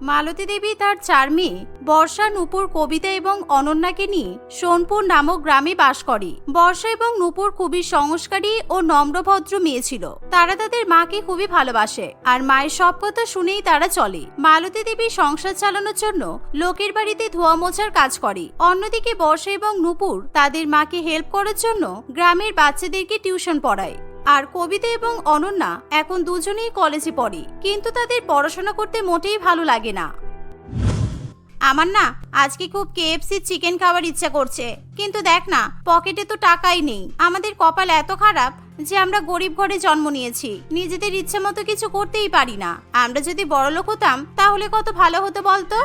মালতী দেবী তার চার মেয়ে, বর্ষা, নূপুর, কবিতা এবং অনন্যাকে নিয়ে সোনপুর নামক গ্রামে বাস করে। বর্ষা এবং নূপুর খুবই সংস্কারী ও নম্রভদ্র মেয়ে ছিল। তারা তাদের মাকে খুবই ভালোবাসে আর মায়ের সব কথা শুনেই তারা চলে। মালতী দেবী সংসার চালানোর জন্য লোকের বাড়িতে ধোয়া মোছার কাজ করে। অন্যদিকে বর্ষা এবং নূপুর তাদের মাকে হেল্প করার জন্য গ্রামের বাচ্চাদেরকে টিউশন পড়ায়। আর কবিতা এবং অনন্যা এখন দুজনেই কলেজে পড়ে, কিন্তু তাদের পড়াশোনা করতে মোটেই ভালো লাগে না। আমার না, আজকে খুব কেএফসি চিকেন খাওয়ার ইচ্ছা করছে, কিন্তু দেখ না পকেটে তো টাকাই নেই। আমাদের কপাল এত খারাপ যে আমরা গরিব ঘরে জন্ম নিয়েছি, নিজেদের ইচ্ছে মতো কিছু করতেই পারি না। আমরা যদি বড়লোক হতাম, তাহলে কত ভালো হতো বলতো?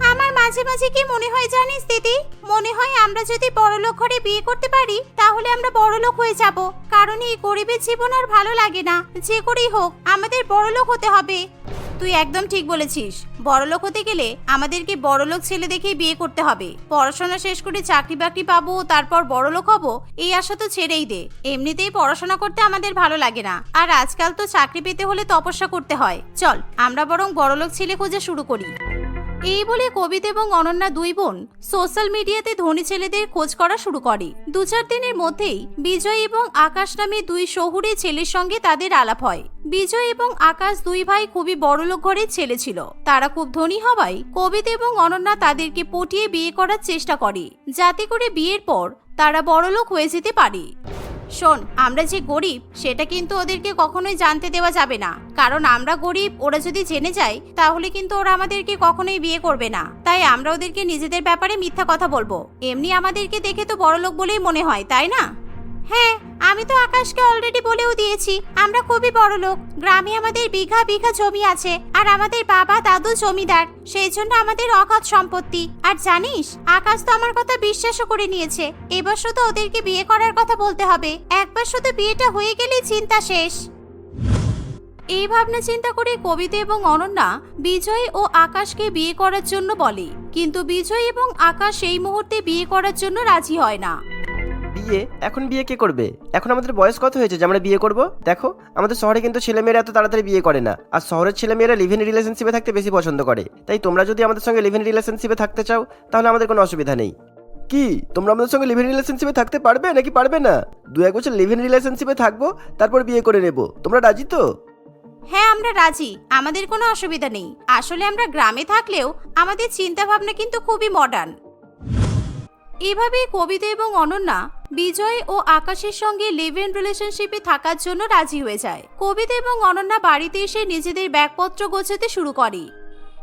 আমার মাঝে মাঝে কি মনে হয় জানিস দিদি? মনে হয় আমরা যদি বড়লোক ঘরে বিয়ে করতে পারি, তাহলে আমরা বড়লোক হয়ে যাব। কারণ এই গরিবের জীবন আর ভালো লাগে না। যে করেই হোক, আমাদের বড়লোক হতে হবে। তুই একদম ঠিক বলেছিস। বড়লোক হতে গেলে আমাদেরকে বড়লোক ছেলে দেখেই বিয়ে করতে হবে। পড়াশোনা শেষ করে চাকরি বাকরি পাবো, তারপর বড়লোক হব, এই আশা তো ছেড়েই দে। এমনিতেই পড়াশোনা করতে আমাদের ভালো লাগে না। আর আজকাল তো চাকরি পেতে হলে তপস্যা করতে হয়। চল, আমরা বরং বড়লোক ছেলে খোঁজা শুরু করি। এই বলে কবিতা এবং অনন্যা দুই বোন সোশ্যাল মিডিয়াতে ধনী ছেলেদের খোঁজ করা শুরু করে। দু চার দিনের মধ্যেই বিজয় এবং আকাশ নামে দুই শহুরে ছেলের সঙ্গে তাদের আলাপ হয়। বিজয় এবং আকাশ দুই ভাই খুবই বড়লোক ঘরের ছেলে ছিল। তারা খুব ধনী হওয়ায় কবিতা এবং অনন্যা তাদেরকে পটিয়ে বিয়ে করার চেষ্টা করে। যাতে করে বিয়ের পর তারা বড়লোক হয়ে যেতে পারে। শোন, আমরা যে গরিব, সেটা কিন্তু ওদেরকে কখনোই জানতে দেওয়া যাবে না। কারণ আমরা গরিব, ওরা যদি জেনে যায়, তাহলে কিন্তু ওরা আমাদেরকে কখনোই বিয়ে করবে না। তাই আমরা ওদেরকে নিজেদের ব্যাপারে মিথ্যা কথা বলব। এমনি আমাদেরকে দেখে তো বড়লোক বলেই মনে হয়, তাই না? হ্যাঁ আমি তো আকাশকে অলরেডি বলেও দিয়েছি, আমরা খুবই বড় লোক, গ্রামে আমাদের বিঘা বিঘা জমি আছে, আর আমাদের বাবা দাদু জমিদার, সেই জন্য আমাদের অগাধ সম্পত্তি। আর জানিস, আকাশ তো আমার কথা বিশ্বাসও করে নিয়েছে, এবার শুধু ওদেরকে বিয়ে করার কথা বলতে হবে, একবার শুধু বিয়েটা হয়ে গেলেই চিন্তা শেষ। এই ভাবনা চিন্তা করে কবিতা এবং অনন্যা বিজয় ও আকাশকে বিয়ে করার জন্য বলে, কিন্তু বিজয় এবং আকাশ সেই মুহূর্তে বিয়ে করার জন্য রাজি হয় না। বিয়ে? এখন বিয়ে কে করবে? এখন আমাদের বয়স কত হয়েছে যে আমরা বিয়ে করব? দেখো, আমাদের শহরে কিন্তু ছেলেমেয়েরা এত তাড়াতাড়ি বিয়ে করে না। আর শহরের ছেলেমেয়েরা লিভ ইন রিলেশনশিপে থাকতে বেশি পছন্দ করে। তাই তোমরা যদি আমাদের সঙ্গে লিভ ইন রিলেশনশিপে থাকতে চাও, তাহলে আমাদের কোনো অসুবিধা নেই। কি? তোমরা আমাদের সঙ্গে লিভ ইন রিলেশনশিপে থাকতে পারবে নাকি পারবে না? দু এক বছর লিভ ইন রিলেশনশিপে থাকব, তারপর বিয়ে করে নেব। তোমরা রাজি তো? হ্যাঁ আমরা রাজি। আমাদের কোনো অসুবিধা নেই। আসলে আমরা গ্রামে থাকলেও আমাদের চিন্তা ভাবনা কিন্তু খুবই মডার্ন এভাবেই কবিতা এবং অনন্যা বিজয় ও আকাশের সঙ্গে লিভ ইন রিলেশনশিপে থাকার জন্য রাজি হয়ে যায়। কবিতা এবং অনন্যা বাড়িতে এসে নিজেদের ব্যাগপত্র গোছাতে শুরু করে।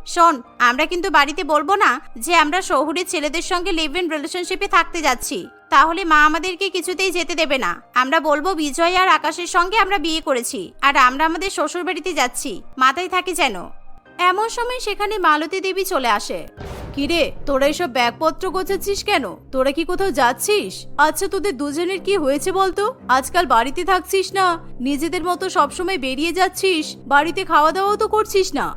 শোন, আমরা কিন্তু বাড়িতে বলব না যে আমরা শহুরের ছেলেদের সঙ্গে লিভ ইন রিলেশনশিপে থাকতে যাচ্ছি। তাহলে মা আমাদেরকে কিছুতেই যেতে দেবে না। আমরা বলব বিজয় আর আকাশের সঙ্গে আমরা বিয়ে করেছি আর আমরা আমাদের শ্বশুর বাড়িতে যাচ্ছি। মাথায় থাকি যেন। এমন সময় সেখানে মালতী দেবী চলে আসে। কিরে, তোরা এসব ব্যাগপত্র গোছাচ্ছিস কেন? তোরা কি কোথাও যাচ্ছিস? আচ্ছা তোদের দুজনের কি হয়েছে বলতো? আজকাল বাড়িতে থাকছিস না, নিজেদের মতো সবসময় বেরিয়ে যাচ্ছিস, বাড়িতে খাওয়া দাওয়াও তো করছিস না।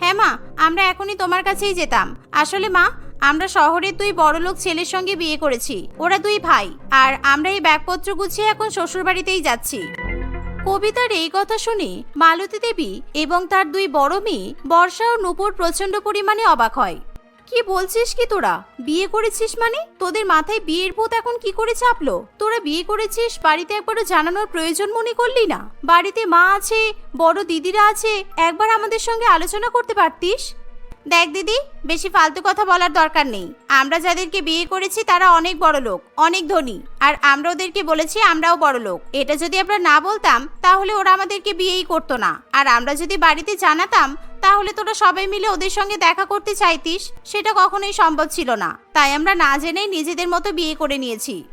হ্যাঁ মা, আমরা এখনই তোমার কাছেই যেতাম। আসলে মা, আমরা শহরের দুই বড়লোক ছেলের সঙ্গে বিয়ে করেছি, ওরা দুই ভাই, আর আমরা এই ব্যাগপত্র গুছিয়ে এখন শ্বশুর বাড়িতেই যাচ্ছি। কবিতার এই কথা শুনে মালতী দেবী এবং তার দুই বড় মেয়ে বর্ষা ও নূপুর প্রচণ্ড পরিমাণে অবাক হয়। কি বলছিস কি তোরা? বিয়ে করেছিস মানে? তোদের মাথায় বিয়ের ভূত এখন কি করে চাপলো? তোরা বিয়ে করেছিস, বাড়িতে একবারও জানানোর প্রয়োজন মনে করলি না? বাড়িতে মা আছে, বড় দিদিরা আছে, একবার আমাদের সঙ্গে আলোচনা করতে পারতিস? দেখ দিদি, বেশি ফালতু কথা বলার দরকার নেই। আমরা যাদেরকে বিয়ে করেছি তারা অনেক বড় লোক, অনেক ধনী। আর আমরা ওদেরকে বলেছি আমরাও বড় লোক। এটা যদি আমরা না বলতাম, তাহলে ওরা আমাদেরকে বিয়েই করতো না। আর আমরা যদি বাড়িতে জানাতাম, তাহলে তোরা সবাই মিলে ওদের সঙ্গে দেখা করতে চাইতিস, সেটা কখনোই সম্ভব ছিল না। তাই আমরা না জেনেই নিজেদের মতো বিয়ে করে নিয়েছি।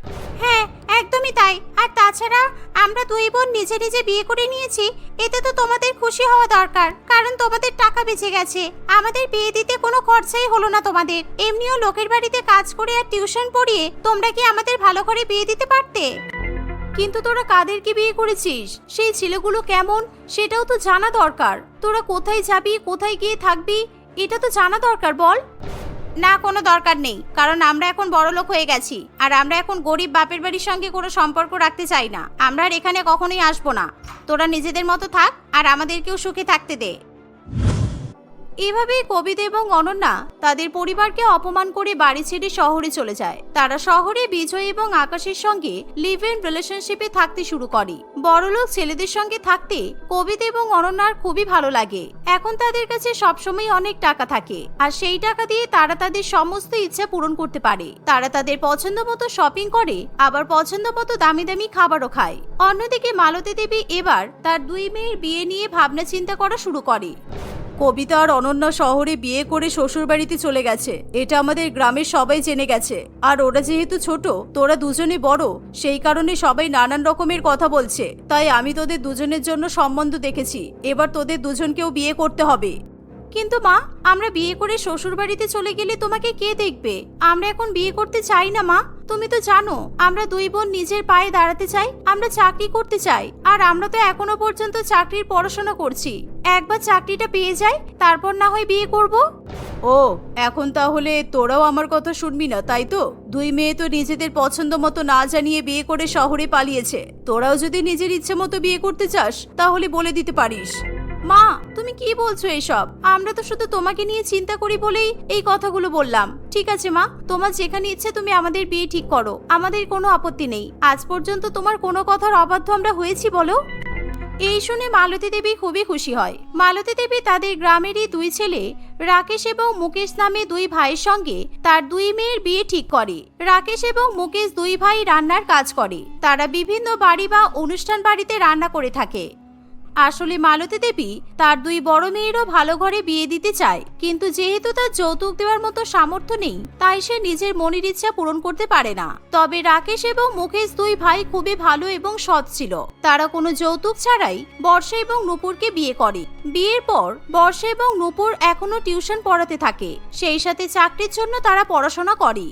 হ্যাঁ একদমই তাই। আর তাছাড়া আমরা দুই বোন নিজে নিজে বিয়ে করে নিয়েছি, এতে তো তোমাদের খুশি হওয়া দরকার, কারণ তোমাদের টাকা বেঁচে গেছে। আমাদের বিয়ে দিতে কোনো খরচাই হলো না তোমাদের। এমনিও লোকের বাড়িতে কাজ করে আর টিউশন পড়িয়ে তোমরা কি আমাদের ভালো করে বিয়ে দিতে পারতে? কিন্তু তোরা কাদেরকে বিয়ে করেছিস? সেই ছেলেগুলো কেমন? সেটাও তো জানা দরকার। তোরা কোথায় যাবি, কোথায় গিয়ে থাকবি? এটা তো জানা দরকার, বল। না, কোনো দরকার নেই। কারণ আমরা এখন বড় লোক হয়ে গেছি। আর আমরা এখন গরিব বাপের বাড়ির সঙ্গে কোনো সম্পর্ক রাখতে চাই না। আমরা আর এখানে কখনোই আসব না। তোরা নিজেদের মতো থাক আর আমাদেরকেও সুখে থাকতে দে। এভাবেই কবিতা এবং অনন্যা তাদের পরিবারকে অপমান করে বাড়ি ছেড়ে শহরে চলে যায়। তারা শহরে বিজয় এবং আকাশের সঙ্গে লিভ ইন রিলেশনশিপে থাকতে শুরু করে। বড়লোক ছেলেদের সঙ্গে থাকতে কবিতা এবং অনন্যার খুবই ভালো লাগে। এখন তাদের কাছে সবসময় অনেক টাকা থাকে। আর সেই টাকা দিয়ে তারা তাদের সমস্ত ইচ্ছা পূরণ করতে পারে। তারা তাদের পছন্দ মতো শপিং করে, আবার পছন্দ মতো দামি দামি খাবারও খায়। অন্যদিকে মালতী দেবী এবার তার দুই মেয়ের বিয়ে নিয়ে ভাবনা চিন্তা করা শুরু করে। কবিতা আর অনন্যা শহরে বিয়ে করে শ্বশুর বাড়িতে চলে গেছে। এটা আমাদের গ্রামের সবাই জেনে গেছে। আর ওরা যেহেতু ছোট, তোরা দুজনে বড়, সেই কারণে সবাই নানান রকমের কথা বলছে। তাই আমি তোদের দুজনের জন্য সম্বন্ধ দেখেছি। এবার তোদের দুজনকেও বিয়ে করতে হবে। কিন্তু মা, আমরা বিয়ে করে শ্বশুর বাড়িতে চলে গেলে তোমাকে কে দেখবে? আমরা এখন বিয়ে করতে চাই না, মা। তুমি তো জানো, আমরা দুই বোন নিজের পায়ে দাঁড়াতে চাই, আমরা চাকরি করতে চাই, আর আমরা তো এখনও পর্যন্ত চাকরির পড়াশোনা করছি। একবার চাকরিটা পেয়ে যাই, তারপর না হয় বিয়ে করব। ও, এখন তাহলে তোরাও আমার কথা শুনবি না, তাই তো? দুই মেয়ে তো নিজেদের পছন্দ মতো না জানিয়ে বিয়ে করে শহরে পালিয়েছে। তোরাও যদি নিজের ইচ্ছে মতো বিয়ে করতে চাস, তাহলে বলে দিতে পারিস। মা, তুমি কি বলছো এসব? আমরা তো শুধু তোমাকে নিয়ে চিন্তা করি বলেই এই কথাগুলো বললাম। ঠিক আছে মা, তোমার যেখানে ইচ্ছে তুমি আমাদের বিয়ে ঠিক করো। আমাদের কোনো আপত্তি নেই। আজ পর্যন্ত তোমার কোনো কথার অবাধ্য আমরা হয়েছি বলো? এই শুনে মালতী দেবী খুবই খুশি হয়। মালতী দেবী তাদের গ্রামেরই দুই ছেলে, রাকেশ এবং মুকেশ নামে দুই ভাইয়ের সঙ্গে তার দুই মেয়ের বিয়ে ঠিক করে। রাকেশ এবং মুকেশ দুই ভাই রান্নার কাজ করে। তারা বিভিন্ন বাড়ি বা অনুষ্ঠান বাড়িতে রান্না করে থাকে। আসলে মালতী দেবী তার দুই বড় মেয়েরও ভালো ঘরে বিয়ে দিতে চায়, কিন্তু যেহেতু তার যৌতুক দেওয়ার মতো সামর্থ্য নেই, তাই সে নিজের মনের ইচ্ছা পূরণ করতে পারে না। তবে রাকেশ এবং মুকেশ দুই ভাই খুবই ভালো এবং সৎ ছিল। তারা কোনো যৌতুক ছাড়াই বর্ষা এবং নূপুরকে বিয়ে করে। বিয়ের পর বর্ষা এবং নূপুর এখনও টিউশন পড়াতে থাকে। সেই সাথে চাকরির জন্য তারা পড়াশোনা করে।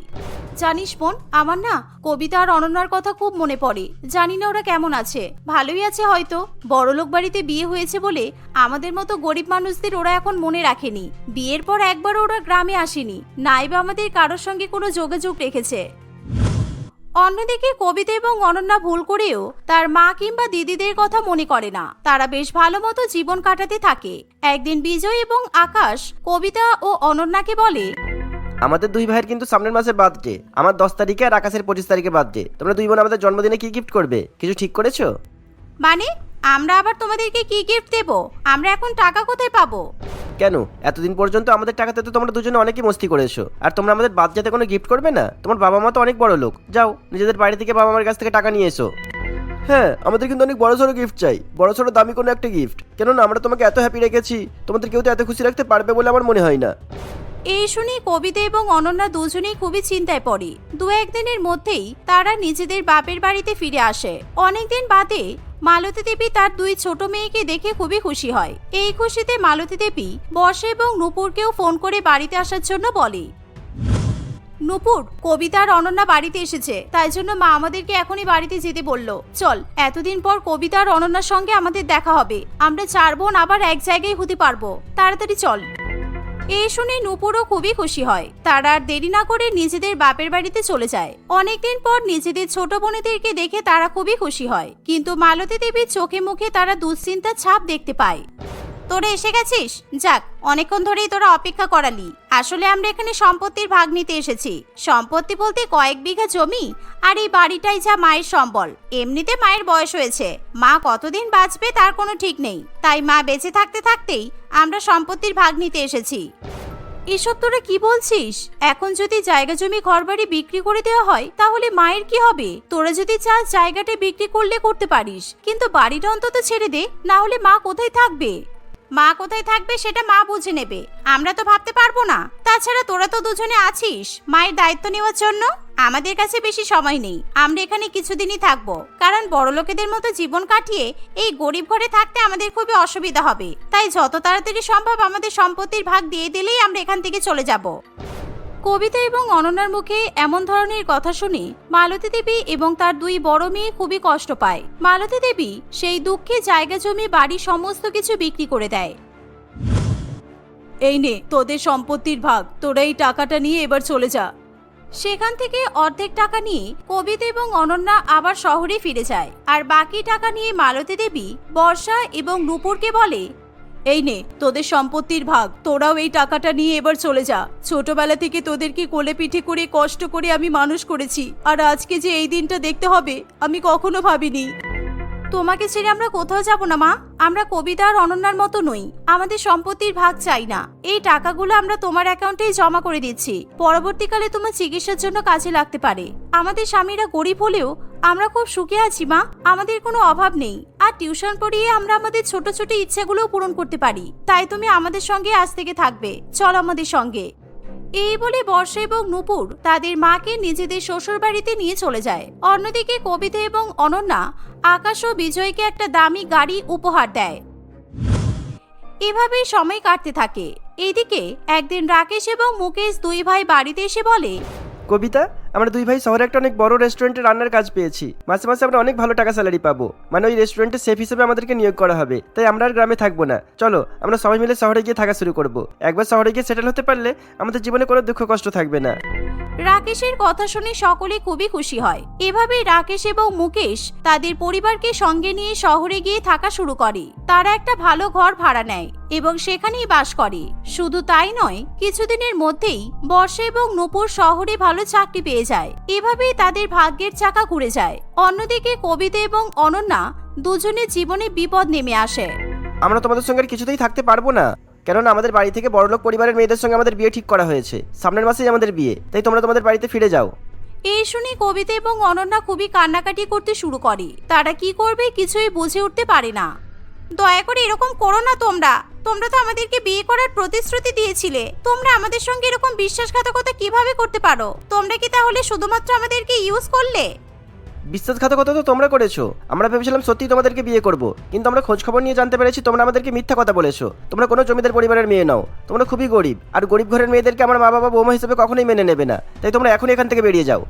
জানিস বোন, আমার না কবিতা আর অনন্যার কথা খুব মনে পড়ে। জানি না ওরা কেমন আছে। ভালোই আছে হয়তো। বড়লোক বাড়িতে বিয়ে হয়েছে বলে আমাদের মতো গরিব মানুষদের ওরা এখন মনে রাখেনি। বিয়ের পর একবার ওরা গ্রামে আসেনি। নাইবা আমাদের কারোর সঙ্গে কোনো যোগাযোগ রেখেছে। অন্যদিকে কবিতা এবং অনন্যা ভুল করেও তার মা কিংবা দিদিদের কথা মনে করে না। তারা বেশ ভালো মতো জীবন কাটাতে থাকে। একদিন বিজয় এবং আকাশ কবিতা ও অনন্যাকে বলে আমাদের দুই ভাইয়ের কিন্তু সামনের মাসে বার্থডে আমার দশ তারিখে আর আকাশের পঁচিশ তারিখে বার্থডে তোমরা দুই বোন আমাদের জন্মদিনে কি গিফট করবে? কিছু ঠিক করেছ? মানে আমরা আবার তোমাদেরকে কি গিফট দেব? আমরা এখন টাকা কোথায় পাবো? কেন? এতদিন পর্যন্ত আমাদের টাকাতে তো তোমরা দুজনে অনেকই মস্তি করেছ। আর তোমরা আমাদের বাদ যাতে কোনো গিফট করবে না? তোমার বাবা মা তো অনেক বড় লোক। যাও নিজেদের বাড়ি থেকে বাবা মার কাছ থেকে টাকা নিয়ে এসো। হ্যাঁ আমাদের কিন্তু অনেক বড় সড়ো গিফট চাই। বড় সড়ো দামি কোনো একটা গিফট কেননা আমরা তোমাকে এত হ্যাপি রেখেছি তোমাদের কেউ তো এত খুশি রাখতে পারবে বলে আমার মনে হয় না। এই শুনে কবিতা এবং অনন্যা দুজনেই খুবই চিন্তায় পড়ে। দু একদিনের মধ্যেই তারা নিজেদের বাপের বাড়িতে ফিরে আসে। অনেকদিন বাদে মালতী দেবী তার দুই ছোট মেয়েকে দেখে খুবই খুশি হয়। এই খুশিতে মালতী দেবী বর্ষা এবং নূপুরকেও ফোন করে বাড়িতে আসার জন্য বলে, নূপুর কবিতার অনন্যা বাড়িতে এসেছে। তাই জন্য মা আমাদেরকে এখনই বাড়িতে যেতে বলল। চল, এতদিন পর কবিতা আর অনন্যার সঙ্গে আমাদের দেখা হবে। আমরা চার বোন আবার এক জায়গায় হতে পারব। তাড়াতাড়ি চল। এই শুনে নূপুরও খুবই খুশি হয়। তারা আর দেরি না করে নিজেদের বাপের বাড়িতে চলে যায়। অনেকদিন পর নিজেদের ছোট বোনেদেরকে দেখে তারা খুবই খুশি হয়। কিন্তু মালতী দেবীর চোখে মুখে তারা দুশ্চিন্তার ছাপ দেখতে পায়। তোরা এসে গেছিস? যাক, অনেকক্ষণ ধরেই তোরা অপেক্ষা করালি। আসলে আমরা এখানে সম্পত্তির ভাগ নিতে এসেছি। সম্পত্তি বলতে কয়েক বিঘা জমি আর এই বাড়িটাই যা মায়ের সম্বল। এমনিতে মায়ের বয়স হয়েছে। মা কতদিন বাঁচবে তার কোনো ঠিক নেই। তাই মা বেঁচে থাকতে থাকতেই আমরা সম্পত্তির ভাগ নিতে এসেছি। এসব তোরা কি বলছিস? এখন যদি জায়গা জমি ঘরবাড়ি বিক্রি করে দেওয়া হয়, তাহলে মায়ের কি হবে? তোরা যদি চাস জায়গাটা বিক্রি করলে করতে পারিস। কিন্তু বাড়িটা অন্তত ছেড়ে দে, না হলে মা কোথায় থাকবে? মা কোথায় থাকবে সেটা মা বুঝে নেবে। আমরা তো ভাবতে পারব না। তাছাড়া তোরা তো দুজনে আছিস। মায়ের দায়িত্ব নেওয়ার জন্য আমাদের কাছে বেশি সময় নেই। আমরা এখানে কিছুদিনই থাকব। কারণ বড় লোকেদের মতো জীবন কাটিয়ে এই গরিব ঘরে থাকতে আমাদের খুবই অসুবিধা হবে। তাই যত তাড়াতাড়ি সম্ভব আমাদের সম্পত্তির ভাগ দিয়ে দিলেই আমরা এখান থেকে চলে যাব। কবিতা এবং অনন্যার মুখে এমন ধরনের কথা শুনে মালতী দেবী এবং তার দুই বড় মেয়ে খুবই কষ্ট পায়। মালতী দেবী সেই দুঃখে জায়গা জমি, বাড়ি সমস্ত কিছু বিক্রি করে দেয়। এই নে, তোদের সম্পত্তির ভাগ, তোরা এই টাকাটা নিয়ে এবার চলে যা। সেখান থেকে অর্ধেক টাকা নিয়ে কবিতা এবং অনন্যা আবার শহরে ফিরে যায়। আর বাকি টাকা নিয়ে মালতী দেবী বর্ষা এবং নূপুরকে বলে এই নে, তোদের সম্পত্তির ভাগ। তোরাও এই টাকাটা নিয়ে এবার চলে যা। ছোটবেলা থেকে তোদেরকে কোলে পিঠে করে কষ্ট করে আমি মানুষ করেছি। আর আজকে যে এই দিনটা দেখতে হবে, আমি কখনো ভাবিনি। তোমাকে ছেড়ে আমরা কোথাও যাব না, মা। আমরা কবিতা আর অনন্যার মতো নই। আমাদের সম্পত্তির ভাগ চাই না। এই টাকাগুলো আমরা তোমার অ্যাকাউন্টেই জমা করে দিচ্ছি। পরবর্তীকালে তোমার চিকিৎসার জন্য কাজে লাগতে পারে। আমাদের স্বামীরা গরিব হলেও আমরা খুব সুখে আছি, মা। আমাদের কোনো অভাব নেই। আর টিউশন পড়িয়ে আমরা আমাদের ছোট ছোট ইচ্ছেগুলোও পূরণ করতে পারি। তাই তুমি আমাদের সঙ্গে আজ থেকে থাকবে। চল আমাদের সঙ্গে। এই বলে বর্ষা এবং নুপুর তাদের মাকে নিজেদের শ্বশুর বাড়িতে নিয়ে চলে যায়। অন্যদিকে কবিতা এবং অনন্যা, আকাশ ও বিজয়কে একটা দামি গাড়ি উপহার দেয়। এভাবেই সময় কাটতে থাকে। এদিকে একদিন রাকেশ এবং মুকেশ দুই ভাই বাড়িতে এসে বলে, কবিতা আমরা দুই ভাই শহরে একটা অনেক বড় রেস্টুরেন্টে রান্নার কাজ পেয়েছি। মাসে মাসে আমরা অনেক ভালো টাকা স্যালারি পাবো। মানে ওই রেস্টুরেন্টে সেফ হিসেবে আমাদেরকে নিয়োগ করা হবে। তাই আমরা আর গ্রামে থাকব না। চলো, আমরা সবাই মিলে শহরে গিয়ে থাকা শুরু করব। একবার শহরে গিয়ে সেটেল হতে পারলে আমাদের জীবনে কোনো দুঃখ কষ্ট থাকবে না। রাকেশের কথা শুনে সকলে খুবই খুশি হয়। এভাবেই রাকেশ এবং মুকেশ তাদের পরিবারকে সঙ্গে নিয়ে শহরে গিয়ে থাকা শুরু করে। তারা একটা ভালো ঘর ভাড়া নেয়। এবং সেখানেই বাস করে। শুধু তাই নয় কিছুদিনের মধ্যেই বর্ষা এবং নূপুর শহরে ভালো চাকরি পেয়ে যায়। এভাবেই তাদের ভাগ্যের চাকা ঘুরে যায়। অন্যদিকে কবিতা এবং অনন্যা দুজনের জীবনে বিপদ নেমে আসে। আমরা তোমাদের সঙ্গে আর কিছুতেই থাকতে পারব না। কেননা আমাদের বাড়ি থেকে বড়লোক পরিবারের মেয়েদের সঙ্গে আমাদের বিয়ে ঠিক করা হয়েছে। সামনের মাসেই আমাদের বিয়ে তাই তোমরা তোমাদের বাড়িতে ফিরে যাও। এই শুনে কবিতা এবং অনন্যা খুবই কান্নাকাটি করতে শুরু করে। তারা কি করবে কিছুই বুঝে উঠতে পারে না। দয়া করে এরকম করো না তোমরা। তোমরা তো আমাদেরকে বিয়ে করার প্রতিশ্রুতি দিয়েছিলে। তোমরা আমাদের সঙ্গে এরকম বিশ্বাসঘাতকতা কীভাবে করতে পারো? তোমরা কি তাহলে শুধুমাত্র আমাদেরকে ইউজ করলে? বিশ্বাসঘাতকতা তো তোমরা করেছ। আমরা ভেবেছিলাম সত্যি তোমাদেরকে বিয়ে করব। কিন্তু আমরা খোঁজ খবর নিয়ে জানতে পেরেছি তোমরা আমাদেরকে মিথ্যা কথা বলেছ। তোমরা কোনো জমিদার পরিবারের মেয়ে নাও। তোমরা খুবই গরিব। আর গরিব ঘরের মেয়েদেরকে আমার মা বাবা বৌমা হিসেবে কখনোই মেনে নেবে না। তাই তোমরা এখনই এখান থেকে বেরিয়ে যাও।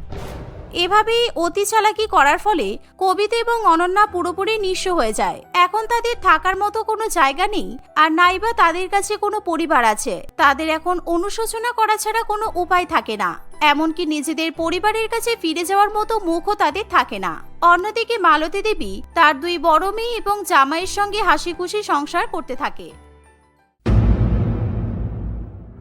এভাবেই অতি চালাকি করার ফলে কবিতা এবং অনন্যা পুরোপুরি নিঃস্ব হয়ে যায়। এখন তাদের থাকার মতো কোনো জায়গা নেই আর নাইবা তাদের কাছে কোনো পরিবার আছে। তাদের এখন অনুশোচনা করা ছাড়া কোনো উপায় থাকে না। এমনকি নিজেদের পরিবারের কাছে ফিরে যাওয়ার মতো মুখও তাদের থাকে না। অন্যদিকে মালতী দেবী তার দুই বড় মেয়ে এবং জামাইয়ের সঙ্গে হাসি খুশি সংসার করতে থাকে।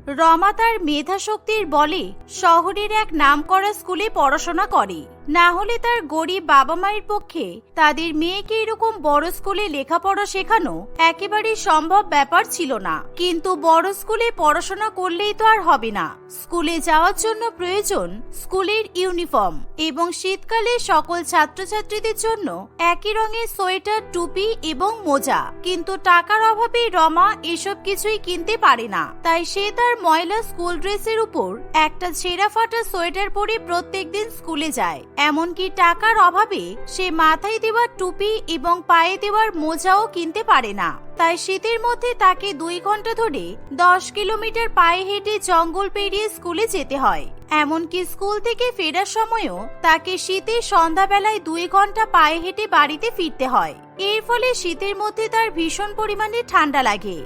রমা তার মেধা শক্তির বলে শহরের এক নামকরা স্কুলে পড়াশোনা করে। না হলে তার গরিব বাবা মায়ের পক্ষে তাদের মেয়েকে এরকম বড় স্কুলে লেখাপড়া শেখানো একেবারেই সম্ভব ব্যাপার ছিল না। কিন্তু বড় স্কুলে পড়াশোনা করলেই তো আর হবে না। স্কুলে যাওয়ার জন্য প্রয়োজন স্কুলের ইউনিফর্ম এবং শীতকালে সকল ছাত্রছাত্রীদের জন্য একই রঙের সোয়েটার, টুপি এবং মোজা। কিন্তু টাকার অভাবে রমা এসব কিছুই কিনতে পারে না। তাই সে তার ময়লা স্কুল ড্রেসের উপর একটা ছেঁড়া ফাটা সোয়েটার পরে প্রত্যেকদিন স্কুলে যায়। এমনকি টাকার অভাবে সে মাথায় দেওয়ার টুপি এবং পায়ে দেওয়ার মোজাও কিনতে পারে না। তাই শীতের মধ্যে তাকে দুই ঘণ্টা ধরে দশ কিলোমিটার পায়ে হেঁটে জঙ্গল পেরিয়ে স্কুলে যেতে হয়। এমনকি স্কুল থেকে ফেরার সময়ও তাকে শীতের সন্ধ্যাবেলায় দুই ঘণ্টা পায়ে হেঁটে বাড়িতে ফিরতে হয়। এর ফলে শীতের মধ্যে তার ভীষণ পরিমাণে ঠান্ডা লাগে।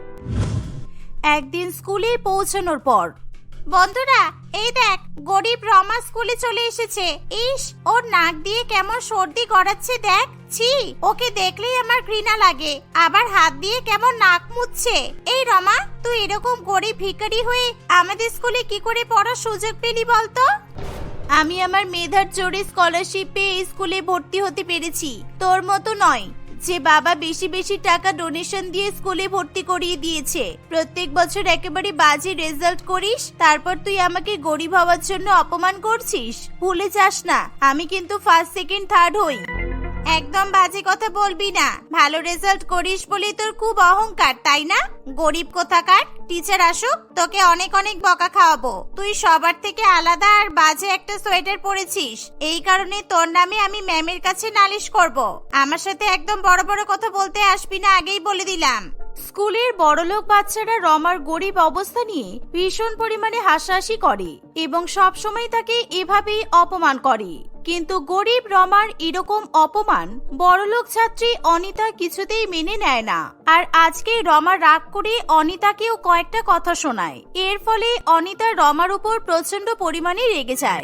একদিন স্কুলে পৌঁছানোর পর বন্ধুরা, এই দেখ, গরিব রমা স্কুলে চলে এসেছে। ইস, ওর নাক দিয়ে কেমন সর্দি গড়াচ্ছে দেখ। ছি, ওকে দেখলেই আমার ঘৃণা লাগে, আবার হাত দিয়ে কেমন নাক মুছছে। এই রমা, তুই এরকম গরিব ভিখারি হয়ে আমাদের স্কুলে কি করে পড়ার সুযোগ পেলি বলতো? আমি আমার মেধার জোরে স্কলারশিপ স্কুলে ভর্তি হতে পেরেছি। তোর মতো নয়। যে বাবা বেশি বেশি টাকা ডোনেশন দিয়ে স্কুলে ভর্তি করিয়ে দিয়েছে। প্রত্যেক বছর একেবারে বাজে রেজাল্ট করিস, তারপর তুই আমাকে গরিব হওয়ার জন্য অপমান করছিস। ভুলে যাস না, আমি কিন্তু ফার্স্ট সেকেন্ড থার্ড হই। একদম বাজে কথা বলবি না। ভালো রেজাল্ট করিস বলেই তোর খুব অহংকার, তাই না? গরিব কোথাকার? টিচার আসুক, তোকে অনেক অনেক বকা খাওয়াবো। তুই সবার থেকে আলাদা আর বাজে একটা সোয়েটার পরেছিস। এই কারণে তোর নামে আমি ম্যামের কাছে নালিশ করব। আমার সাথে একদম বড় বড় কথা বলতে আসবি না, আগেই বলে দিলাম। স্কুলের বড়লোক বাচ্চারা রমার গরিব অবস্থা নিয়ে ভীষণ পরিমাণে হাসাহাসি করে এবং সব সময় তাকে এভাবেই অপমান করে। কিন্তু গরিব রমার এরকম অপমান বড়লোক ছাত্রী অনিতা কিছুতেই মেনে নেয় না। আর আজকে রমা রাগ করে অনিতাকেও কয়েকটা কথা শোনায়। এর ফলে অনিতা রমার উপর প্রচণ্ড পরিমাণে রেগে যায়।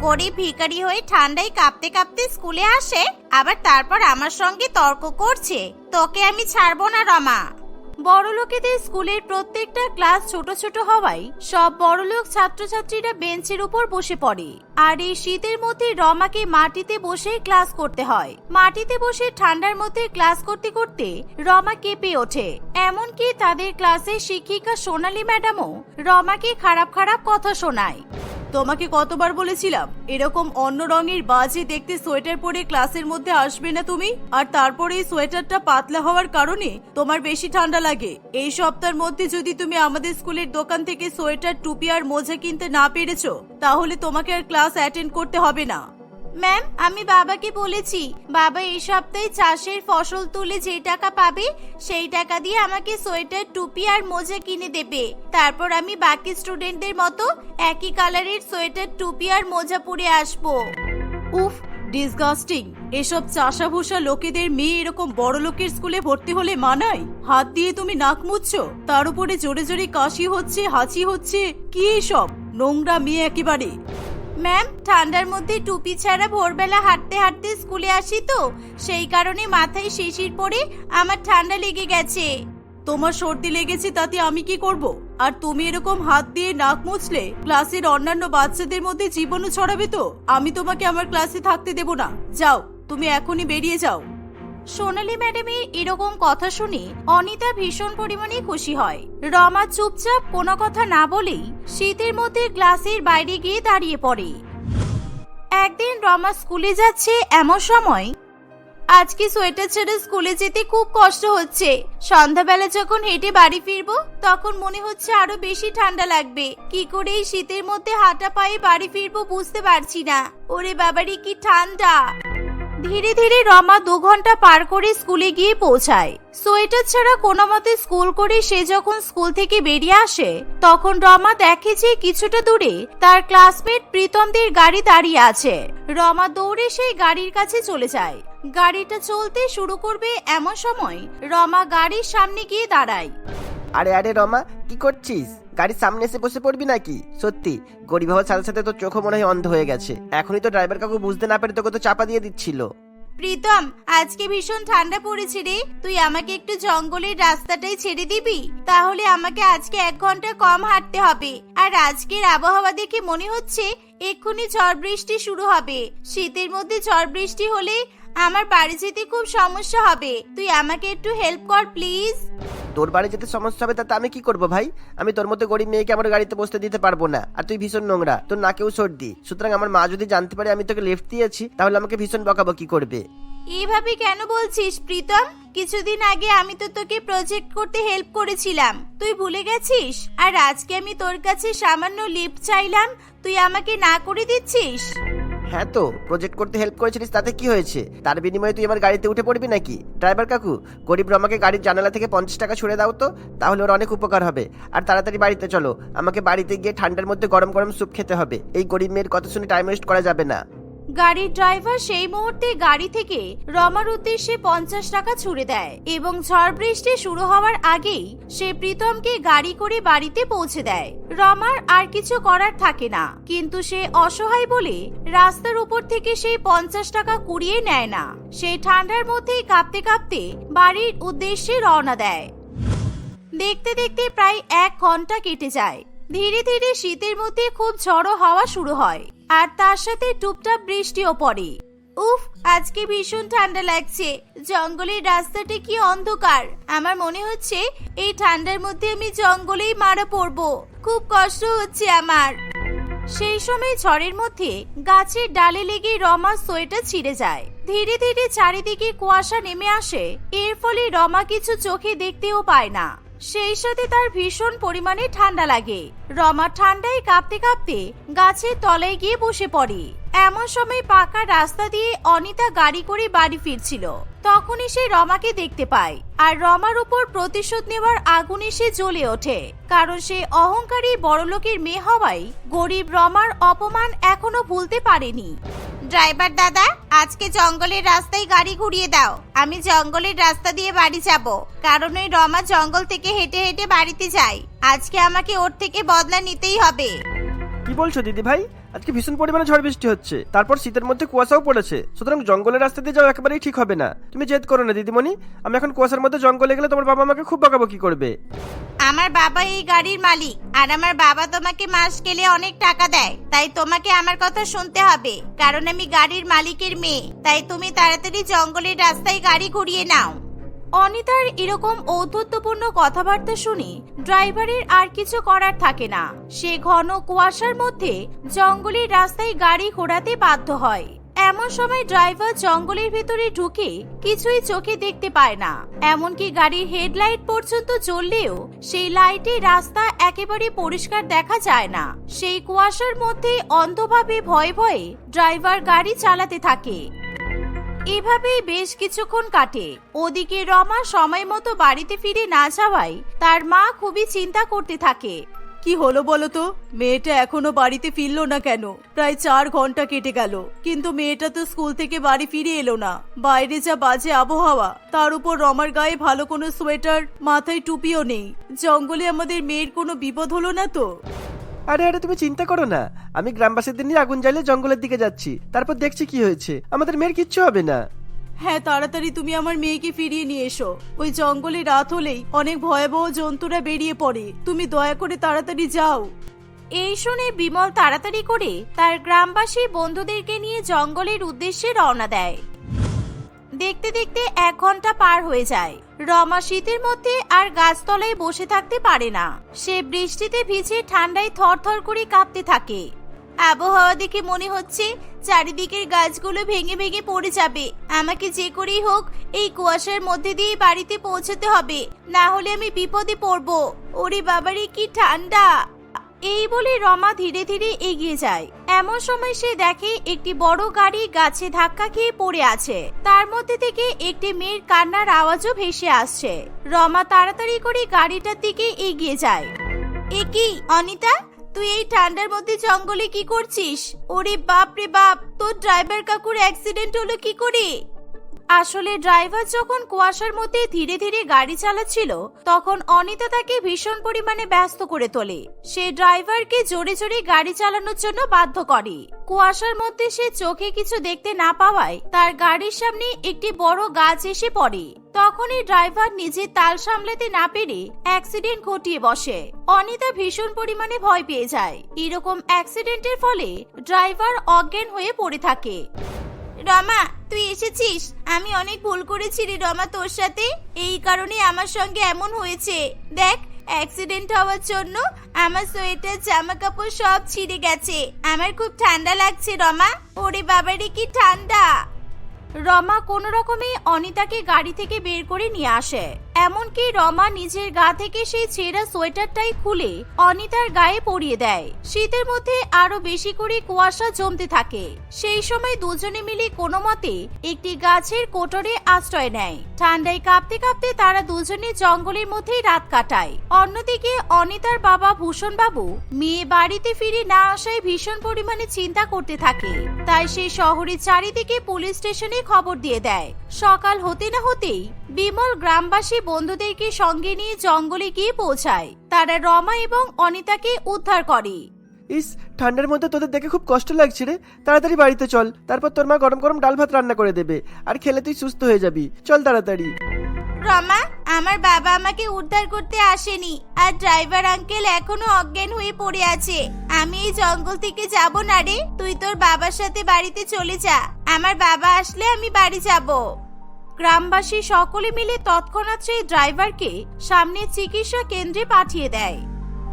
গরিব ভিখারি হয়ে ঠান্ডায় কাঁপতে কাঁপতে স্কুলে আসে, আবার তারপর আমার সঙ্গে তর্ক করছে। তোকে আমি ছাড়বো না রমা। বড়লোকেদের স্কুলের প্রত্যেকটা ক্লাস ছোট ছোট হওয়ায় সব বড়লোক ছাত্রছাত্রীরা বেঞ্চের উপর বসে পড়ে। আর এই শীতের মধ্যে রমাকে মাটিতে বসে ক্লাস করতে হয়। মাটিতে বসে ঠান্ডার মধ্যে ক্লাস করতে করতে রমা কেঁপে ওঠে। এমনকি তাদের ক্লাসের শিক্ষিকা সোনালী ম্যাডামও রমাকে খারাপ খারাপ কথা শোনায়। তোমাকে কতবার বলেছিলাম, এরকম অন্য রঙের বাজে দেখতে সোয়েটার পরে ক্লাসের মধ্যে আসবে না তুমি? আর তারপরে এই সোয়েটারটা পাতলা হওয়ার কারণে তোমার বেশি ঠান্ডা লাগে। এই সপ্তাহের মধ্যে যদি তুমি আমাদের স্কুলের দোকান থেকে সোয়েটার, টুপি আর মোজা কিনতে না পেরেছ, তাহলে তোমাকে আর ক্লাস অ্যাটেন্ড করতে হবে না। ম্যাম, আমি বাবাকে বলেছি, বাবা এই সপ্তাহে চাষের ফসল তুলে যে টাকা পাবে, সেই টাকা দিয়ে আমাকে সোয়েটার, টুপি আর মোজা কিনে দেবে। তারপর আমি বাকি স্টুডেন্টদের মতো একই কালারের সোয়েটার, টুপি আর মোজা পরে আসব। উফ, ডিসগাস্টিং। এসব চাষাভূষা লোকেদের মেয়ে এরকম বড় লোকের স্কুলে ভর্তি হলে মানায়? হাত দিয়ে তুমি নাক মুছছো তার উপরে জোরে জোরে কাশি হচ্ছে, হাঁচি হচ্ছে, কি এসব? নোংরা মেয়ে একেবারে। ম্যাম, ঠান্ডার মধ্যে টুপি ছাড়া ভোরবেলা হাঁটতে হাঁটতে স্কুলে আসি তো। সেই কারণে মাথায় শিশির পড়ে আমার ঠান্ডা লেগে গেছে। তোমার সর্দি লেগেছে, তাতে আমি কি করব? আর তুমি এরকম হাত দিয়ে নাক মুছলে ক্লাসের অন্যান্য বাচ্চাদের মধ্যে জীবাণু ছড়াবে তো? আমি তোমাকে আমার ক্লাসে থাকতে দেব না। যাও, তুমি এখনই বেরিয়ে যাও। সোনালী ম্যাডামের এরকম কথা শুনে অনিতা ভীষণ পরিমাণে খুশি হয়। রমা চুপচাপ কোনো কথা না বলেই শীতের মধ্যে ক্লাসের বাইরে গিয়ে দাঁড়িয়ে পড়ে। একদিন রমা স্কুলে যাচ্ছে এমন সময়, আজকে সোয়েটার ছেড়ে স্কুলে যেতে খুব কষ্ট হচ্ছে। সন্ধ্যাবেলা যখন হেঁটে বাড়ি ফিরবো, তখন মনে হচ্ছে আরও বেশি ঠান্ডা লাগবে। কি করে এই শীতের মধ্যে হাঁটা পায়ে বাড়ি ফিরবো বুঝতে পারছি না। ওরে বাবারি, কি ঠান্ডা! ধীরে ধীরে রমা দু ঘণ্টা পার করে স্কুলে গিয়ে পৌঁছায়। সোয়েটার ছাড়া কোনো মতে স্কুল করে সে যখন স্কুল থেকে বেরিয়ে আসে, তখন রমা দেখে যে কিছুটা দূরে তার ক্লাসমেট প্রীতমদের গাড়ি দাঁড়িয়ে আছে। রমা দৌড়ে সেই গাড়ির কাছে চলে যায়। গাড়িটা চলতে শুরু করবে এমন সময় রমা গাড়ির সামনে গিয়ে দাঁড়ায়। আরে আরে রমা, কি করছিস? গাড়ির সামনে এসে বসে পড়বি নাকি? সত্যি, গরিব হওয়ার সাথে সাথে তোর চোখও মনে হয় অন্ধ হয়ে গেছে। এখনই তো ড্রাইভার কাকু বুঝতে না পেরে তোকে তো চাপা দিয়ে দিচ্ছিল। প্রীতম, আজকে ভীষণ ঠান্ডা পড়েছে রে। তুই আমাকে একটু জঙ্গলের রাস্তাটাই ছেড়ে দিবি? তাহলে আমাকে আজকে এক ঘণ্টা কম হাঁটতে হবে। আর আজকের আবহাওয়া দেখে মনে হচ্ছে এক্ষুনি ঝড় বৃষ্টি শুরু হবে। শীতের মধ্যে ঝড় বৃষ্টি হলে আমার বাড়ি যেতে খুব সমস্যা হবে। তুই আমাকে একটু হেল্প কর প্লিজ তোর বাড়ি যেতে সমস্যা হবে তাতে আমি কি করব ভাই? আমি তোর মতো গরিব মেয়েকে আমার গাড়িতে বসতে দিতে পারব না। আর তুই ভীষণ নোংরা, তোর নাকেও সর্দি। সুতরাং আমার মা যদি জানতে পারে আমি তোকে লিফট দিয়েছি, তাহলে আমাকে ভীষণ বকাবকি করবে। এইভাবে কেন বলছিস, প্রীতম? কিছুদিন আগে আমি তো তোকে প্রজেক্ট করতে হেল্প করেছিলাম। তুই ভুলে গেছিস? আর আজকে আমি তোর কাছে সামান্য লিফট চাইলাম, তুই আমাকে না করে দিচ্ছিস? হ্যাঁ তো প্রজেক্ট করতে হেল্প করেছিলিস তাতে কি হয়েছে? তার বিনিময়ে তুই আমার গাড়িতে উঠে পড়বি নাকি? ড্রাইভার কাকু, গরিব রমাকে গাড়ির জানালা থেকে পঞ্চাশ টাকা ছুড়ে দাও তো, তাহলে ওর অনেক উপকার হবে। আর তাড়াতাড়ি বাড়িতে চলো, আমাকে বাড়িতে গিয়ে ঠান্ডার মধ্যে গরম গরম স্যুপ খেতে হবে। এই গরিব মেয়ের কথা শুনে টাইম ওয়েস্ট করা যাবে না। গাড়ির ড্রাইভার সেই মুহূর্তে গাড়ি থেকে রমার উদ্দেশ্যে পঞ্চাশ টাকা ছুড়ে দেয় এবং ঝড় বৃষ্টি শুরু হওয়ার আগেই সে প্রীতমকে গাড়ি করে বাড়িতে পৌঁছে দেয়। রমার আর কিছু করার থাকে না, কিন্তু সে অসহায় বলে রাস্তার উপর থেকে সেই পঞ্চাশ টাকা কুড়িয়ে নেয় না। সে ঠান্ডার মধ্যেই কাঁপতে কাঁপতে বাড়ির উদ্দেশ্যে রওনা দেয়। দেখতে দেখতে প্রায় এক ঘণ্টা কেটে যায়। ধীরে ধীরে শীতের মধ্যে খুব ঝড়ো হাওয়া শুরু হয়। আর তার সাথে টুপটাপ বৃষ্টিও পড়ে। উফ, আজকে ভীষণ ঠান্ডা লাগছে। জঙ্গলের রাস্তাটি কি অন্ধকার। আমার মনে হচ্ছে এই ঠান্ডার মধ্যে আমি জঙ্গলেই মারা পড়ব। খুব কষ্ট হচ্ছে আমার। সেই সময় ঝড়ের মধ্যে গাছের ডালে লেগে রমা সোয়েটার ছিঁড়ে যায়। ধীরে ধীরে চারিদিকে কুয়াশা নেমে আসে। এর ফলে রমা কিছু চোখে দেখতেও পায় না। সেই সাথে তার ভীষণ পরিমাণে ঠান্ডা লাগে। রমা ঠান্ডায় কাঁপতে কাঁপতে গাছের তলায় গিয়ে বসে পড়ে। এমন সময় পাকা রাস্তা দিয়ে অনিতা গাড়ি করে বাড়ি ফিরছিল। তখনই সে রমাকে দেখতে পায় আর রমার উপর প্রতিশোধ নেওয়ার আগুনে সে জ্বলে ওঠে। কারণ সে অহংকারী বড়লোকের মেয়ে হওয়ায় গরিব রমার অপমান এখনও ভুলতে পারেনি। ড্রাইভার দাদা আজকে জঙ্গলের রাস্তায় গাড়ি ঘুরিয়ে দাও। আমি জঙ্গলের রাস্তা দিয়ে বাড়ি যাব। কারণ ওই রমা জঙ্গল থেকে হেঁটে হেঁটে বাড়িতে যায়। আজকে আমাকে ওর থেকে বদলা নিতেই হবে। কি বলছো দিদি ভাই আজকে ভীষণ পরিমাণে ঝড় বৃষ্টি হচ্ছে। তারপর শীতের মধ্যে কুয়াশাও পড়েছে। সুতরাং জঙ্গলের রাস্তা দিয়ে যাওয়া একেবারেই ঠিক হবে না। তুমি জেদ করো না, দিদিমণি। আমি এখন কুয়াশার মধ্যে জঙ্গলে গেলে তোমার বাবা আমাকে খুব বকাবকি করবে। আমার বাবা এই গাড়ির মালিক। আর আমার বাবা তোমাকে মাস গেলে অনেক টাকা দেয়। তাই তোমাকে আমার কথা শুনতে হবে। কারণ আমি গাড়ির মালিকের মেয়ে। তাই তুমি তাড়াতাড়ি জঙ্গলের রাস্তায় গাড়ি ঘুরিয়ে নাও। অনিতার এরকম ঔদ্ধত্যপূর্ণ কথাবার্তা শুনে ড্রাইভারের আর কিছু করার থাকে না। সে ঘন কুয়াশার মধ্যে জঙ্গলের রাস্তায় গাড়ি ঘোরাতে বাধ্য হয়। এমন সময় ড্রাইভার জঙ্গলের ভেতরে ঢুকে কিছুই চোখে দেখতে পায় না। এমনকি গাড়ির হেডলাইট পর্যন্ত জ্বললেও সেই লাইটে রাস্তা একেবারে পরিষ্কার দেখা যায় না। সেই কুয়াশার মধ্যে অন্ধভাবে ভয়ে ভয়ে ড্রাইভার গাড়ি চালাতে থাকে। এভাবেই বেশ কিছুক্ষণ কাটে। ওদিকে রমা সময় মতো বাড়িতে ফিরে না যাওয়ায় তার মা খুবই চিন্তা করতে থাকে। কি হলো বলো তো? মেয়েটা এখনও বাড়িতে ফিরলো না কেন? প্রায় চার ঘণ্টা কেটে গেল। কিন্তু মেয়েটা তো স্কুল থেকে বাড়ি ফিরে এলো না। বাইরে যা বাজে আবহাওয়া, তার উপর রমার গায়ে ভালো কোনো সোয়েটার, মাথায় টুপিও নেই। জঙ্গলে আমাদের মেয়ের কোনো বিপদ হলো না তো? আরে আরে তুমি চিন্তা করো না। আমি গ্রামবাসীদের নিয়ে আগুন জ্বালিয়ে জঙ্গলের দিকে যাচ্ছি। তারপর দেখছি কি হয়েছে। আমাদের মেয়ের কিচ্ছু হবে না। হ্যাঁ তাড়াতাড়ি তুমি আমার মেয়েকে ফিরিয়ে নিয়ে এসো। ওই জঙ্গলে রাত হলেই অনেক ভয়াবহ জন্তুরা বেরিয়ে পড়ে। তুমি দয়া করে তাড়াতাড়ি যাও। এই শুনে বিমল তাড়াতাড়ি করে তার গ্রামবাসী বন্ধুদেরকে নিয়ে জঙ্গলের উদ্দেশ্যে রওনা দেয়। দেখতে দেখতে এক ঘণ্টা পার হয়ে যায়। রমা শীতের মধ্যে আর গাছতলায় বসে থাকতে পারে না। সে বৃষ্টিতে ভিজে ঠান্ডায় থরথর করে কাঁপতে থাকে। আবহাওয়া দেখে মনে হচ্ছে চারিদিকের গাছগুলো ভেঙে ভেঙে পড়ে যাবে। আমাকে যে করেই হোক, এই কুয়াশার মধ্যে দিয়ে বাড়িতে পৌঁছতে হবে। না হলে আমি বিপদে পড়ব। ওরে বাবারে, কি ঠান্ডা! এই বলে রমা ধীরে ধীরে এগিয়ে যায়। এমন সময় সে দেখে একটি বড় গাড়ি গাছে ধাক্কা খেয়ে পড়ে আছে। তার মধ্যে থেকে একটি মেয়ের কান্নার আওয়াজও ভেসে আসছে। রমা তাড়াতাড়ি করে গাড়িটার দিকে এগিয়ে যায়। এ কি, অনিতা? তুই এই ঠান্ডার মধ্যে জঙ্গলে কি করছিস? ওরে বাপ রে বাপ, তোর ড্রাইভার কাকুর অ্যাক্সিডেন্ট হলো কি করে? আসলে ড্রাইভার যখন কুয়াশার মধ্যে ধীরে ধীরে গাড়ি চালাচ্ছিল, তখন অনিতা তাকে ভীষণ পরিমাণে ব্যস্ত করে তোলে। সে ড্রাইভারকে জোরে জোরে গাড়ি চালানোর জন্য বাধ্য করে। কুয়াশার মধ্যে সে চোখে কিছু দেখতে না পাওয়ায় তার গাড়ির সামনে একটি বড় গাছ এসে পড়ে। তখনই ড্রাইভার নিজের তাল সামলাতে না পেরে অ্যাক্সিডেন্ট ঘটিয়ে বসে। অনিতা ভীষণ পরিমাণে ভয় পেয়ে যায়। এরকম অ্যাক্সিডেন্টের ফলে ড্রাইভার অজ্ঞান হয়ে পড়ে থাকে। রমা, তুই এসেছিস? আমি অনেক ভুল করেছি রে রমা তোর সাথে। এই কারণে আমার সঙ্গে এমন হয়েছে। দেখ অ্যাক্সিডেন্ট হওয়ার জন্য আমার সোয়েটার জামা কাপড় সব ছিঁড়ে গেছে। আমার খুব ঠান্ডা লাগছে রমা। ওরে বাবারে কি ঠান্ডা! রমা কোনো রকমে অনিতাকে গাড়ি থেকে বের করে নিয়ে আসে। এমনকি রমা নিজের গা থেকে সেই ছেঁড়া সোয়েটারটাই খুলে অনিতার গায়ে পরিয়ে দেয়। শীতের মধ্যে আরও বেশি করে কুয়াশা জমতে থাকে। সেই সময় দুজনে মিলে কোনো মতে একটি গাছের কোটরে আশ্রয় নেয়। ঠান্ডায় কাঁপতে কাঁপতে তারা দুজনে জঙ্গলের মধ্যেই রাত কাটায়। অন্যদিকে অনিতার বাবা ভূষণ বাবু মেয়ে বাড়িতে ফিরে না আসায় ভীষণ পরিমাণে চিন্তা করতে থাকে। তাই সে শহরের চারিদিকে পুলিশ স্টেশনে খবর দিয়ে দেয়। সকাল হতে না হতেই বিমল গ্রামবাসী বন্ধুদেরকে সঙ্গে নিয়ে জঙ্গলে গিয়ে পৌঁছায়। তারা রমা এবং অনিতাকে উদ্ধার করে। ইস ঠান্ডার মধ্যে তোদের দেখে খুব কষ্ট লাগছে রে। তাড়াতাড়ি বাড়িতে চল। তারপর তোর মা গরম গরম ডাল ভাত রান্না করে দেবে। আর খেলে তুই সুস্থ হয়ে যাবি। চল তাড়াতাড়ি। রমা আমার বাবা আমাকে উদ্ধার করতে আসেনি। আর ড্রাইভার আঙ্কেল এখনও অজ্ঞান হয়ে পড়ে আছে। আমি এই জঙ্গল থেকে যাব না রে। তুই তোর বাবার সাথে বাড়িতে চলে যা। আমার বাবা আসলে আমি বাড়ি যাব। গ্রামবাসী সকলে মিলে তৎক্ষণাৎ সেই ড্রাইভারকে সামনে চিকিৎসা কেন্দ্রে পাঠিয়ে দেয়।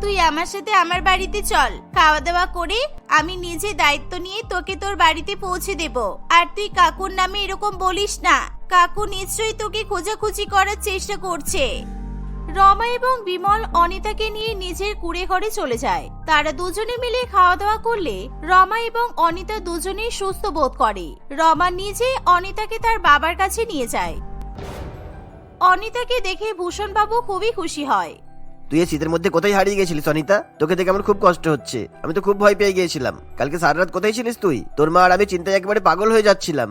তুই আমার সাথে আমার বাড়িতে চল। খাওয়া দাওয়া করে আমি নিজে দায়িত্ব নিয়ে তোকে তোর বাড়িতে পৌঁছে দেব। আর তুই কাকুর নামে এরকম বলিস না। কাকু নিশ্চয়ই তোকে খোঁজাখুঁজি করার চেষ্টা করছে। রমা এবং বিমল অনিতাকে নিয়ে নিজের কুড়ে ঘরে চলে যায়। তারা দুজনে মিলে খাওয়া দাওয়া করলে রমা এবং অনিতা দুজনেই সুস্থ বোধ করে। রমা নিজে অনিতাকে তার বাবার কাছে নিয়ে যায়। অনিতাকে দেখে ভূষণ বাবু খুবই খুশি হয়। তুই এই শীতের মধ্যে কোথায় হারিয়ে গেছিলিস, অনিতা? তোকে দেখে আমার খুব কষ্ট হচ্ছে। আমি তো খুব ভয় পেয়ে গিয়েছিলাম। কালকে সারা রাত কোথায় ছিলিস তুই? তোর মা আর আমি চিন্তায় একেবারে পাগল হয়ে যাচ্ছিলাম।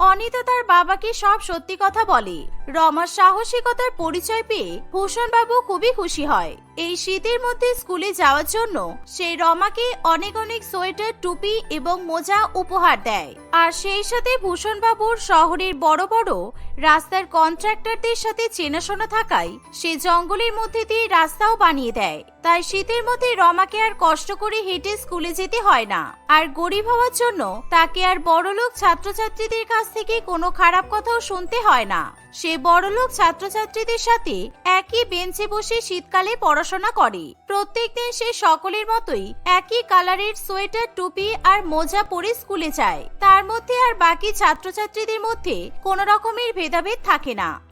অনিতা তার বাবাকে সব সত্যি কথা বলে। রমার সাহসিকতার পরিচয় পেয়ে ভূষণ বাবু খুবই খুশি হয়। এই শীতের মধ্যে স্কুলে যাওয়ার জন্য সেই রমাকে অনেক অনেক সোয়েটার, টুপি এবং মোজা উপহার দেয়। আর সেই সাথে ভূষণ বাবুর শহরের বড় বড় রাস্তার কন্ট্রাক্টরদের সাথে চেনাশোনা থাকায় সে জঙ্গলের মধ্যে দিয়ে রাস্তাও বানিয়ে দেয়। তাই শীতের মধ্যে রমাকে আর কষ্ট করে হেঁটে স্কুলে যেতে হয় না। আর গরিব হওয়ার জন্য তাকে আর বড়লোক ছাত্রছাত্রীদের কাছ থেকে কোনো খারাপ কথাও শুনতে হয় না। সে বড়লোক ছাত্রছাত্রীদের সাথে একই বেঞ্চে বসে শীতকালে পড়াশোনা করে। প্রত্যেক দিন সে সকলের মতোই একই কালারের সোয়েটার, টুপি আর মোজা পরে স্কুলে যায়। তার মধ্যে আর বাকি ছাত্রছাত্রীদের মধ্যে কোনো রকমের ভেদাভেদ থাকে না।